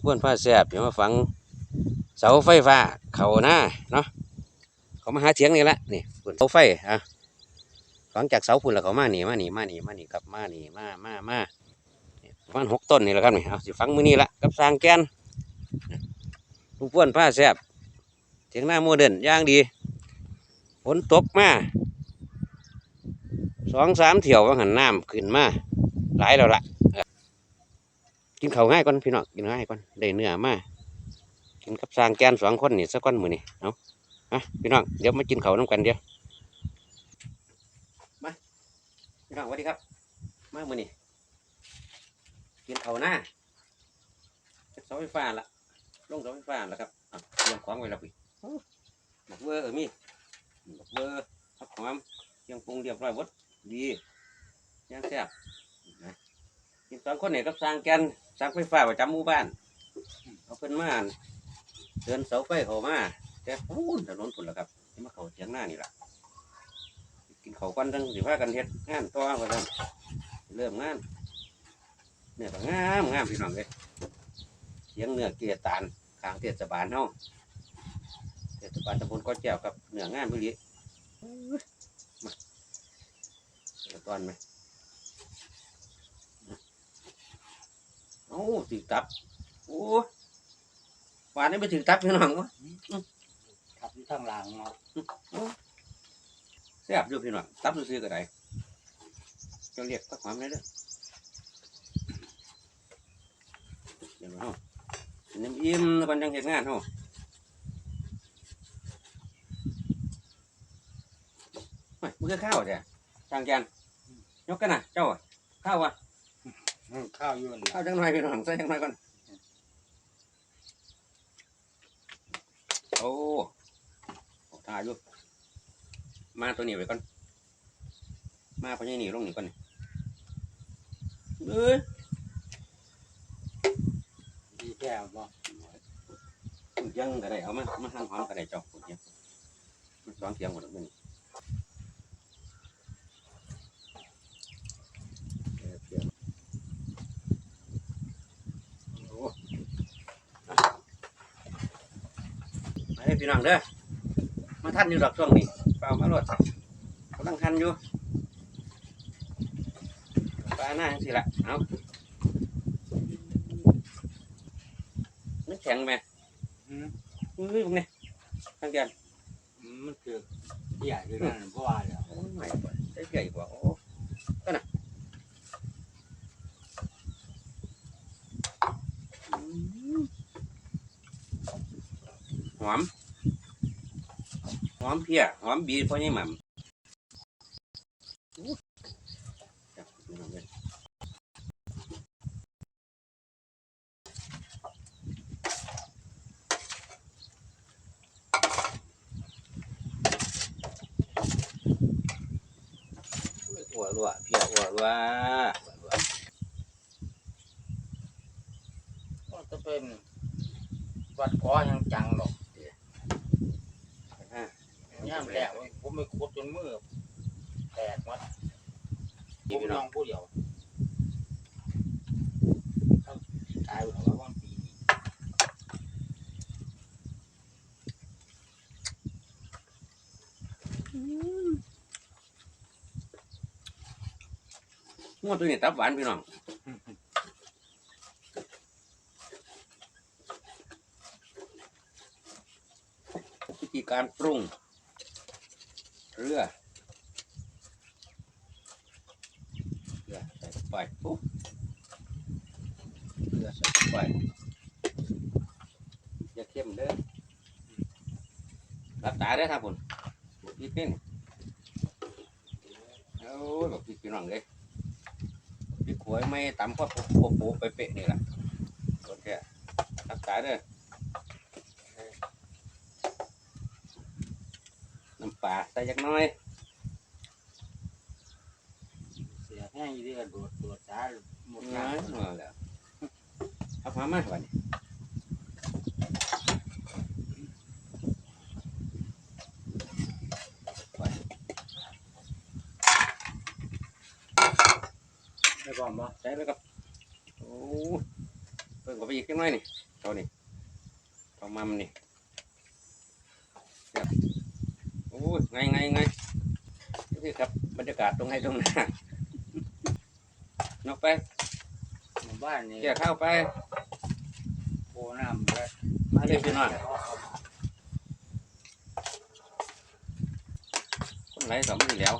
เพื่อนผ้าแสบเดี๋ยวมาฝังเสาไฟฟ้าเขาหน้าเนาะเขามาหาเถียงนี่ละนี่พุ่นเสาไฟอะฝังจากเสาพุ่นแล้วเขามาหนีมาหนีมาหนีมาหนีกลับมาหนีมามามาประมาณหกต้นนี่แหละครับนี่เอาสิฝังมือนี่ละกับสร้างแกนลูกเพื่อนผ้าแสบเถียงหน้าโมเดิร์นย่างดีฝนตกมาสองสามเที่ยวว่าหันน้ำขึ้นมาหลายแล้วล่ะ กินเขาง่ายก่อนพี่น้องกินง่ายก่อนได้เนื้อมากินกับสร้างแกนสองคนนี่สักก้อนมือนี่เอาอะพี่น้องเดี๋ยวมากินเขาน้ำกันเดียวมาพี่น้องสวัสดีครับ มามือนี่กินเขาหน้าเสาไฟฟ้าละลงเสาไฟฟ้าล้วครับเตรียมของไว้แล้วพี่บักเวอร์เออมีบักเวอร์ผักหอมเตรียมปรุงเรียบร้อยหมดดีย่างแซ่บกินสองคนเนี่ยกับสร้างแกน สร้างไฟฟ้าประจำหมู่บ้านเอาเพิ่นมาเดินเสาไฟเขามาแต่พูนถนนพุ่นละครับที่มาเขาเถียงหน้านี่ละกินเขาวกันทั้งสิพากันเฮ็ดงานต่อว่าซั่นเริ่มงานเนี่ยก็งามงามพี่น้องเลยเสียงเนื้อเกียตานขางเทศบาลเฮาเทศบาลตำบลก้อแก้วครับเนื้องามพี่ลิมาเดี๋ยวตอนไหม โอ้ถือตับ โอ้หวานนี่ไปถือตับพี่น้องวะขับอยู่ทางหลังเนาะแซ่บอยู่พี่น้องตับซื้อๆก็ได้จะเรียกตักความได้เด้อเดี๋ยวเอาน้ำอิ่มแล้วก่อนจังเห็นงานเฮาไม่มือข้าวจ้ะทางแกนยกกันนะเจ้าอะข้าววะอืม ข้าวอยืนข้าวจังหน่อยพี่น้องใส่จังหน่อยก่อน โอ้ออกทาอยู่มาตัวนี้ไว้ก่อน มาพญานี่ลงนี่ก่อนนี่เอ้ยดีแก้วบ่ยังก็ได้เอามามาหั่นหอมก็ได้เจ้าคนเดียวมันสองเสียงหมดแล้วมันเออเสียงโอ้มาให้ พี่น้องเด้อมาท่านอยู่ดอกช่วงนี้เปล่ามาโลดกำลังทันอยู่ปลาหน้าจังสิละเอานึกแข็งไหมอืมอุ้ยพวกนี้ทางเดียนมันคือใหญ่ด้วยนั่นเพราะว่าเดี๋ยวโอ้ยใหม่กว่าได้ใหญ่กว่าโอ้ก็น่ะอืมหอม หอมเพียหอมบีพราะยังหม่ำอู้จับดูหน่อยเว้ยหัวรัวเพียหัวรัวก็จะเป็นวัดคอยังจังหรอก ย่ามแหลกผมไม่ขุดจนมือแตกหมดผมลน้องผู้เดียวเขาตายไปแล้วว่าปีนี้งวดตัวนี้ตับหวานพี่น้องวิธีการปรุง เกลือเกลือใส่ไปปุ๊บเกลือใส่ไปอย่าเข้มเด้อรับตาได้อครับผมพี่เพ่งโอ้ยแบบพี่พี่น้องเลยพี่ขวยไม่ตำพอโป๊ะโป๊ะไปเป๊ะนี่แหละคนแค่รับตาเด้อ น้ำ ปลาใส่จักหน้อยเสียแห้งอยู่ที่กระโดดโดดจ้าหมดน้งาอยนมาแล้วเอาพามาวันนี้ไปไม่ก่อนบ่ใส่แล้วก็โอ้เพิ่งก็ไปอีกจักหน้อยนี่เท่านี้เท่ามัมนี่ครับโอ้ยไงไงไงนี่ครับบรรยากาศตรงไหนตรงหน้านกไปหมู่บ้านนี่เกี่ยข้าวไปโอ้น้ำแล้วมาเลยพี่น้องคนไหลสองทีแล้ว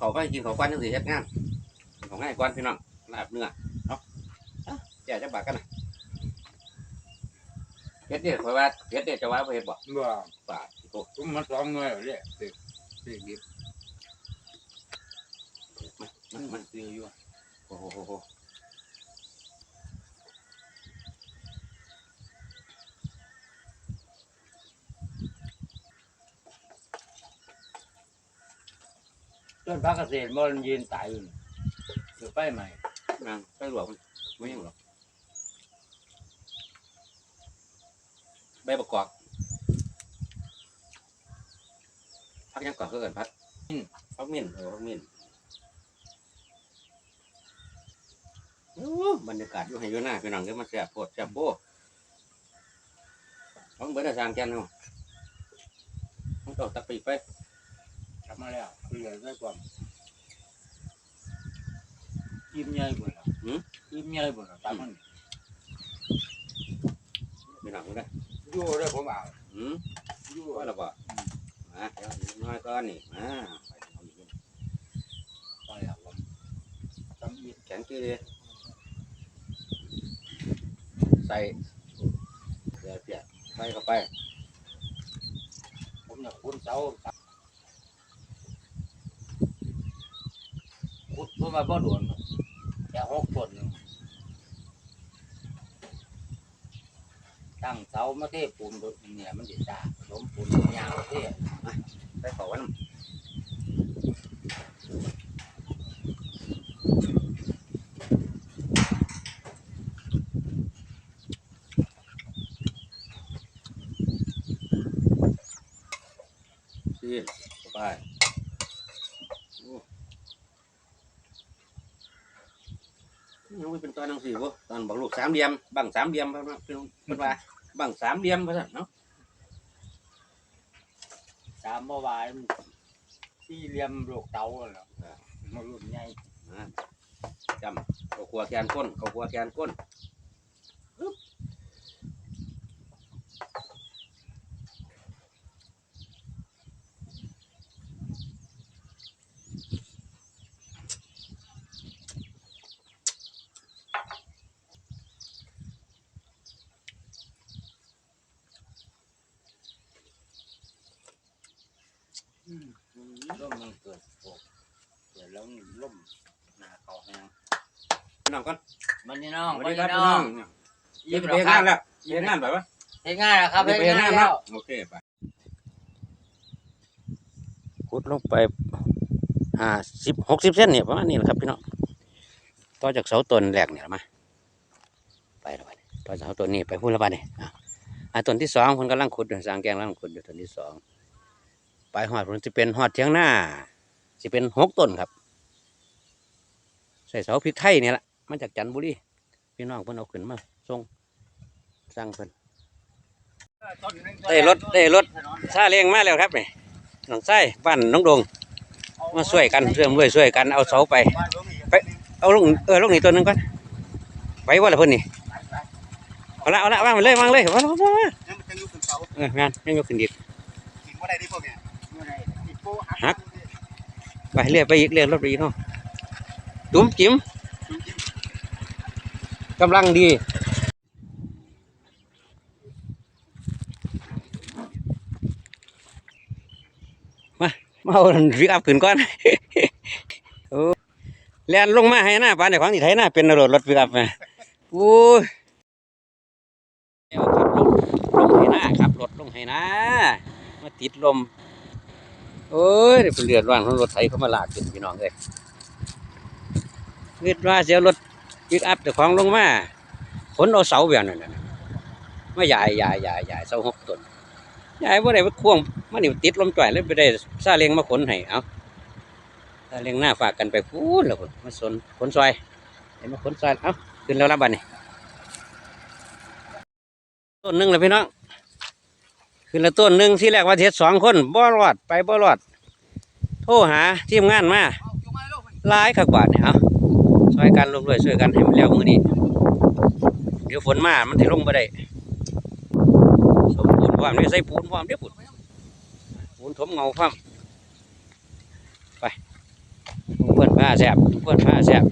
เขาไปกินเขาวกวนจังสิเฮ็ดงานกินของง่ายกวนพี่น้องลาบเนื้อเอาเอาแจกจะบากกันนะเฮ็ดเด็ดเพราะว่าเฮ็ดเด็ดจะว่าบ่เฮ็ดบ่บ่ป่าโอ้ผมมาสองหน่วยแล้วเนี่ยสิสิดิบมันมันซื้ออยู่โอ้โหโหโห ต้นพักเกษตรมันยืนตายอยู่คือไปใหม่นางไปหลวกมันไม่ยังหรอกใบประกอบพักยังก่อนเพื่อนพักพักมิ่นเออพักมิ่นโอ้บรรยากาศอยู่ให้อยู่หน้าพี่น้องก็มาแซ่บโพดแซ่บโบต้องเบิดอาจารย์แกนเนาะต้องต่อตักปีไป มาแล้วเหลือได้ความยิ้มใหญ่บ่ล่ะยิ้มใหญ่บ่ล่ะตามมันพี่น้องได้อยู่ได้ผมเอาอืมอยู่ว่าและบ่มาเดี๋ยวน้อยก้อนนี่มาไปเอาอีกไปแล้วผมทำอีกแข็งจืดใส่เดี๋ยวเปียกใส่เข้าไปผมอยากคุ้นเสา ขุดเพื่มาบ่โดนแค่หกคนตั้งเสามาเทปูนเนี่ยมันจะจ้าล้มปูนยาวเทใส่ขอวันซีนเข้าไปโอ้ ยังไม่เป็นตอนนังสี่บ่ตอนบอกลูกสามเหลี่ยมบังสามเหลี่ยมเพิ่นว่าเพิ่นเพิ่นว่าบังสามเหลี่ยมเพิ่นว่าเนาะสามเมื่อวานสี่เหลี่ยมลูกเต๋าเหรอมารุ่นใหญ่นะจำเขาครัวแกนก้นเขาครัวแกนก้น ร่มมันเกิดโกเกิดแล้วนี่ร่มหนาเขาแห้งพี่น้องก่อนมันนี่น้องสวัสมันดีครันี่บน้พี่อน้องงเดี๋ยวไปเฮ็ดงานแล้วเฮ็ดงานแบบว่าเฮ็ดง่ายแล้วครับเดี๋ยวไปเฮ็เฮ็ดดง่างายนแล้แล้ววโอเคไปขุดลงไปห้าสิบหกสิบเซนเนี่ยประมาณนี้แหละครับพี่น้องต่อจากเสาต้นแรกเนี่ยมาไปแล้วไปต่อจากเสาต้นนี้ไปพูดแล้วไปเนี่ยอะอะต้นที่สองคนกำลังขุดอยู่สร้างแกงกำลังขุดอยู่ต้นที่สอง ไปหอดมันจะเป็นหอดเทียงหน้าจะเป็นหกต้นครับ ใส่เสาพริกไทยเนี่ยแหละมาจากจันทบุรีพี่น้องเพิ่นเอาขึ้นมาส่งสร้างเพิ่นได้รถได้รถซาเลี้ยงมาแล้วครับนี่น้องไส้บ้านน้องดงมาช่วยกันเรื่อมด้วยช่วยกันเอาเสาไปเอาลงเออลงนี่ตัวนึงก่อนไปว่าละเพิ่นนี่เอาละเอาละวางไปเลย วางเลยวางวางวางงานยังอยู่ขึ้นเสาเอองานยังยกขึ้นดีกินว่าได้ดิพวกเนี่ย ฮักไปเรื่อยไปอีกเรื่อยรถไปอีกเนาะจุ๋มจิ๋มกำลังดีมามาเอาวิกอัพขึ้นก่อนโอ้แลนลงมาให้หน้าบ้านในของที่ไทยหน้าเป็นรถรถวิกอัพมาโอ้ยขับรถลงให้หน้าขับรถลงให้หน้ามาติดลม โอ้ยเดี๋ยวเป็นเรือนว่างของรถไถเขามาลากขึ้นพี่น้องเลยเกิดว่าเสียรถปิกอัพเจ้าของลงมาขนเอาเสาแบบนั้นน่ะมาใหญ่ใหญ่ใหญ่ใหญ่เสาหกต้นใหญ่บ่ได้มาควงมันนี่ติดลมจ่อยเลยไปได้ซาเล้งมาขนให้เอาซาเล้งหน้าฝากกันไปพูดแล้วพุ่นมาสนขนซอยเห็นมาขนซอยเอาขึ้นแล้วรับบัดนี้ต้นหนึงเลยพี่น้อง ขึ้นล้วต้นหนึ่งที่แรกว่าเทศสองคนบ่รอดไปบ่รอด โทรหาทีมงานมาเอาอยู่มาลูกหลายขักบาทเนี่ยเอาช่วยกันร่วมด้วยช่วยกันให้มันแล้วมือนี้เดี๋ยวฝนมา มันถึงลงบ่ได้สมปูนพร้อมนี่ใส่ปูนพร้อมเดี๋ยวปูนปูนถมเงาพร้อมไปเพื่อนผ้าแสบเพื่อนผ้าแสบ